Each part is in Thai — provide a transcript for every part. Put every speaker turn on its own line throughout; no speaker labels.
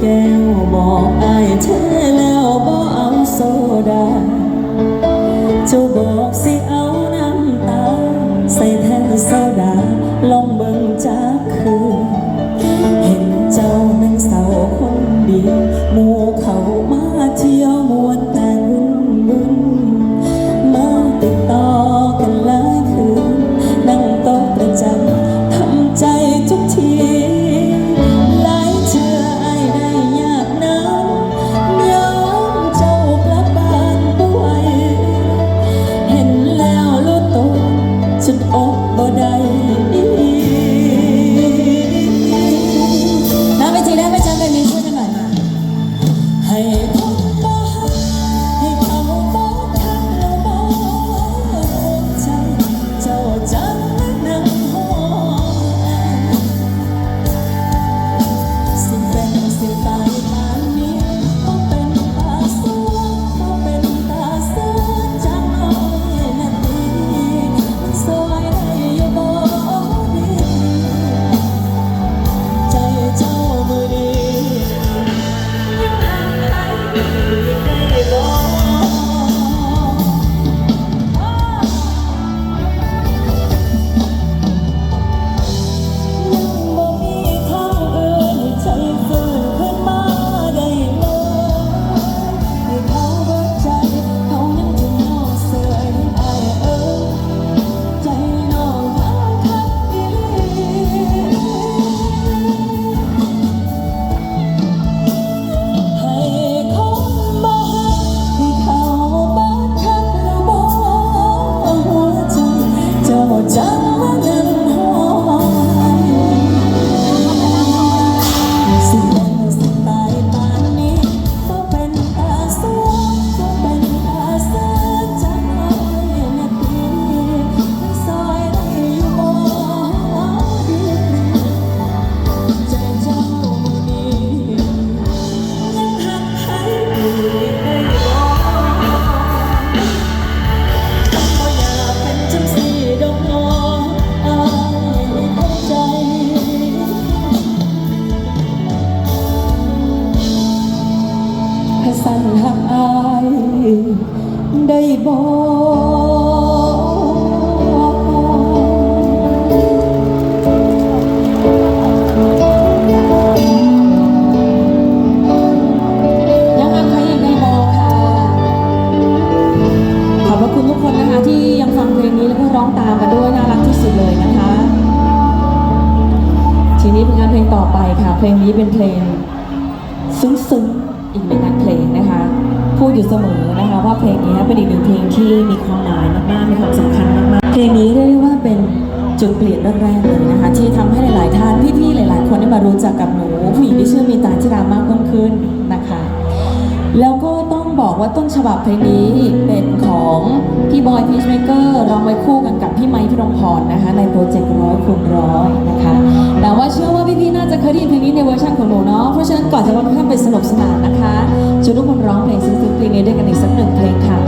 แก้วบอกอายแท้แล้วบ่เอาโซดาเจ้าบ
อกสิ ดอยู่เสมอนะคะว่าเพลงนี้เป็นอีกหนึ่งเพลงที่มีความหมายมากๆ มีความสำคัญมากๆ เพลงนี้เรียกได้ว่าเป็นจุดเปลี่ยนแรกๆเลยนะคะที่ทำให้หลาย ๆ ท่านพี่ๆหลาย ๆ คนได้มารู้จักกับหนูผู้หญิงที่ชื่อมีตาชิรามากเพิ่มขึ้นนะคะ บอกว่าต้นฉบับเพลงนี้เป็นของพี่บอยพีชเมเกอร์ร้องไว้คู่กันกับพี่ไมค์พี่รงพรนะคะ ในโปรเจกต์ร้อยคูณร้อยนะคะ แต่ว่าเชื่อว่าพี่ๆน่าจะเคยได้ยินเพลงนี้ในเวอร์ชันของหนูเนาะเพราะฉะนั้นก่อนจะรับท่านไปสนุกสนานนะคะชวนทุกคนร้องเพลงซึ้งๆเพลงนี้ด้วยกันอีกสักหนึ่งเพลงค่ะ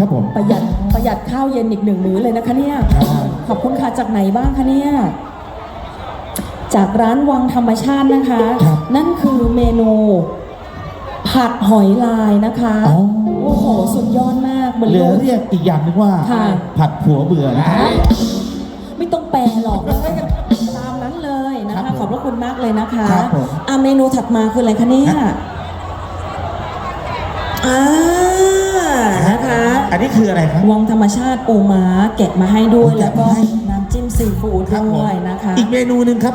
ครับผม
ประหยัดประหยัดข้าวเย็นอีกหนึ่งมื้อเลยนะคะเนี่ย
ครับ
ขอบคุณค่ะจากไหนบ้างคะเนี่ย จากร้านวังธรรมชาตินะคะ
ครับ
นั่นคือเมนูผัดหอยลายนะคะ
อ๋อ
โอ้โหสุดยอดมากเหมือน
เหลือ
ลูก
เรียกอีกอย่างหนึงว่า
ค่ะ
ผัดผัวเบื่อนะครับ
ไม่ต้องแปลหรอกตามนั้นเลยนะ
ครั
คะ
บผม
ขอบพระคุณมากเลยนะคะ
ครับผม
อะเมนูถัดมาคืออะไรคะเนี่ย
ครับ
อ่า นะคะ
อันนี้คืออะไรครับ
วังธรรมชาติปูม้าแกะมาให้ด้วย
โอ้แกะ
แล้วก็
มาให้
น้ำจิ้มซีฟู้ด
ครับผม
ด้วยนะคะ
อีกเมนูหนึ่งครับ